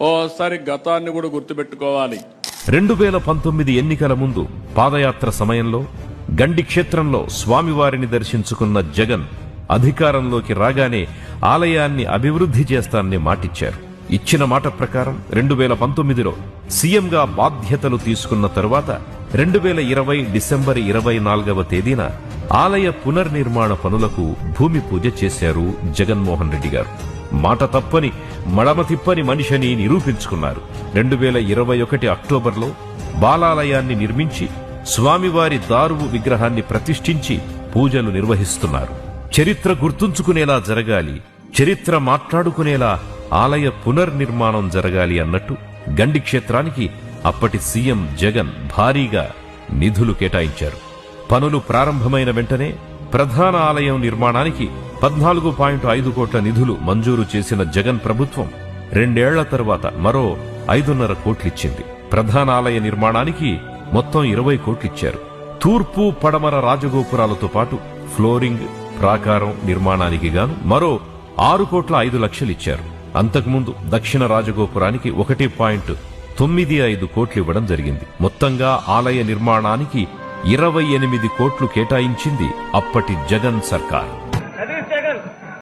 ఓసారి గతాన్ని కూడా గుర్తుపెట్టుకోవాలి. రెండు వేల పంతొమ్మిది ఎన్నికల ముందు పాదయాత్ర సమయంలో గండి క్షేత్రంలో స్వామివారిని దర్శించుకున్న జగన్ అధికారంలోకి రాగానే ఆలయాన్ని అభివృద్ధి చేస్తానని మాటిచ్చారు. ఇచ్చిన మాట ప్రకారం రెండు వేల పంతొమ్మిదిలో సీఎంగా బాధ్యతలు తీసుకున్న తరువాత రెండు వేల ఇరవై డిసెంబర్ ఇరవై నాలుగవ తేదీన ఆలయ పునర్నిర్మాణ పనులకు భూమి పూజ చేశారు జగన్మోహన్ రెడ్డి గారు. మాట తప్పని మడమ తిప్పని మనిషిని నిరూపించుకున్నారు. రెండు వేల ఇరవై ఒకటి అక్టోబర్లో బాలాలయాన్ని నిర్మించి స్వామివారి దారువు విగ్రహాన్ని ప్రతిష్ఠించి పూజలు నిర్వహిస్తున్నారు. చరిత్ర గుర్తుంచుకునేలా జరగాలి చరిత్ర మాట్లాడుకునేలా ఆలయ పునర్నిర్మాణం జరగాలి అన్నట్టు గండి క్షేత్రానికి అప్పటి సీఎం జగన్ భారీగా నిధులు కేటాయించారు. పనులు ప్రారంభమైన వెంటనే ప్రధాన ఆలయం నిర్మాణానికి పద్నాలుగు పాయింట్ ఐదు కోట్ల నిధులు మంజూరు చేసిన జగన్ ప్రభుత్వం రెండేళ్ళ తర్వాత మరో ఐదున్నర కోట్లిచ్చింది. ప్రధాన ఆలయ నిర్మాణానికి మొత్తం ఇరవై కోట్లిచ్చారు. తూర్పు పడమర రాజగోపురాలతో పాటు ఫ్లోరింగ్ ప్రాకారం నిర్మాణానికి గాను మరో ఆరు కోట్ల ఐదు లక్షలిచ్చారు. అంతకుముందు దక్షిణ రాజగోపురానికి ఒకటి పాయింట్ తొమ్మిది ఐదు కోట్లు ఇవ్వడం జరిగింది. మొత్తంగా ఆలయ నిర్మాణానికి ఇరవై ఎనిమిది కోట్లు కేటాయించింది అప్పటి జగన్ సర్కార్.